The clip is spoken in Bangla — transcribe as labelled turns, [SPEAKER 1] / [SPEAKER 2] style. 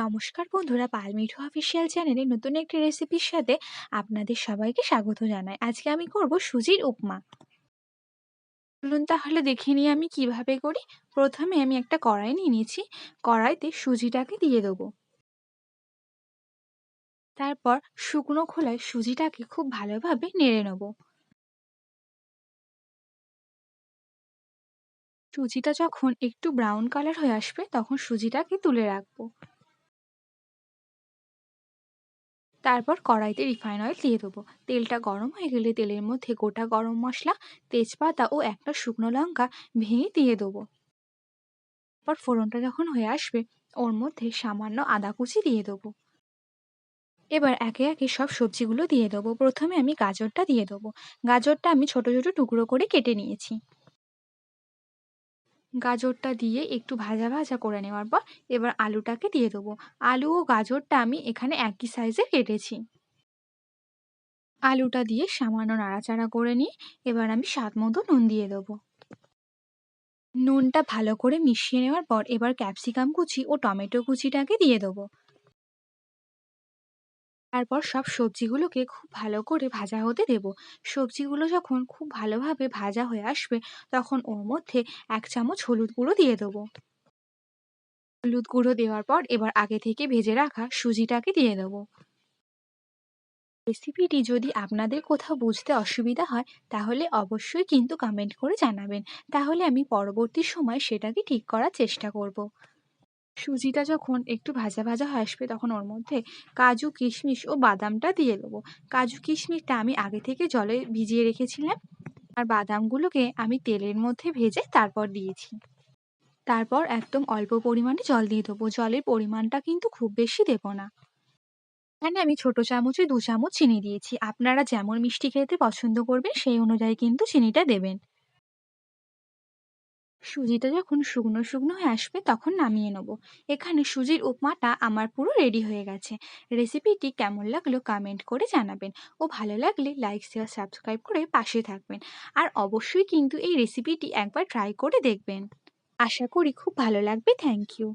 [SPEAKER 1] নমস্কার বন্ধুরা, পালমিঠু অফিসিয়াল চ্যানেলে নতুন একটি রেসিপির সাথে আপনাদের সবাইকে স্বাগত জানাই। আজকে আমি করব সুজির উপমা। চলুন তাহলে দেখে নিই আমি কীভাবে করি। প্রথমে আমি একটা কড়াই নিয়ে নিয়েছি। কড়াইতে সুজিটাকে দিয়ে দেবো। তারপর শুকনো খোলায় সুজিটাকে খুব ভালোভাবে নেড়ে নেব। সুজিটা যখন একটু ব্রাউন কালার হয়ে আসবে, তখন সুজিটাকে তুলে রাখব। তারপর কড়াইতে রিফাইন অয়েল দিয়ে দেবো। তেলটা গরম হয়ে গেলে তেলের মধ্যে গোটা গরম মশলা, তেজপাতা ও একটা শুকনো লঙ্কা ভেঙে দিয়ে দেবো। তারপর ফোড়নটা যখন হয়ে আসবে, ওর মধ্যে সামান্য আদা কুচি দিয়ে দেবো। এবার একে একে সব সবজিগুলো দিয়ে দেবো। প্রথমে আমি গাজরটা দিয়ে দেবো। গাজরটা আমি ছোট ছোট টুকরো করে কেটে নিয়েছি। গাজরটা দিয়ে একটু ভাজা ভাজা করে নেওয়ার পর এবার আলুটাকে দিয়ে দেবো। আলু ও গাজরটা আমি এখানে একই সাইজে কেটেছি। আলুটা দিয়ে সামান্য নাড়াচাড়া করে নিয়ে এবার আমি স্বাদ মতো নুন দিয়ে দেবো। নুনটা ভালো করে মিশিয়ে নেওয়ার পর এবার ক্যাপসিকাম কুচি ও টমেটো কুচিটাকে দিয়ে দেবো। তারপর সব সবজিগুলোকে খুব ভালো করে ভাজা হতে দেব। সবজিগুলো যখন খুব ভালোভাবে ভাজা হয়ে আসবে, তখন ওর মধ্যে এক চামচ হলুদ গুঁড়ো দিয়ে দেবো। হলুদ গুঁড়ো দেওয়ার পর এবার আগে থেকে ভেজে রাখা সুজিটাকে দিয়ে দেবো। রেসিপিটি যদি আপনাদের কোথাও বুঝতে অসুবিধা হয়, তাহলে অবশ্যই কিন্তু কমেন্ট করে জানাবেন। তাহলে আমি পরবর্তী সময় সেটাকে ঠিক করার চেষ্টা করব। সুজিটা যখন একটু ভাজা ভাজা হয়ে আসবে, তখন ওর মধ্যে কাজু, কিশমিশ ও বাদামটা দিয়ে দেবো। কাজু, কিশমিশটা আমি আগে থেকে জলে ভিজিয়ে রেখেছিলাম আর বাদামগুলোকে আমি তেলের মধ্যে ভেজে তারপর দিয়েছি। তারপর একদম অল্প পরিমাণে জল দিয়ে দেবো। জলের পরিমাণটা কিন্তু খুব বেশি দেবো না। এখানে আমি ছোট চামচে দু চামচ চিনি দিয়েছি। আপনারা যেমন মিষ্টি খেতে পছন্দ করবেন, সেই অনুযায়ী কিন্তু চিনিটা দেবেন। সুজিটা যখন শুকনো শুকনো হয়ে আসবে তখন নামিয়ে নেব। এখানে সুজির উপমাটা আমার পুরো রেডি হয়ে গেছে। রেসিপিটি কেমন লাগল কমেন্ট করে জানাবেন। ও ভালো লাগলে লাইক শেয়ার সাবস্ক্রাইব করে পাশে থাকবেন। আর অবশ্যই কিন্তু এই রেসিপিটি একবার ট্রাই করে দেখবেন। আশা করি খুব ভালো লাগবে। Thank you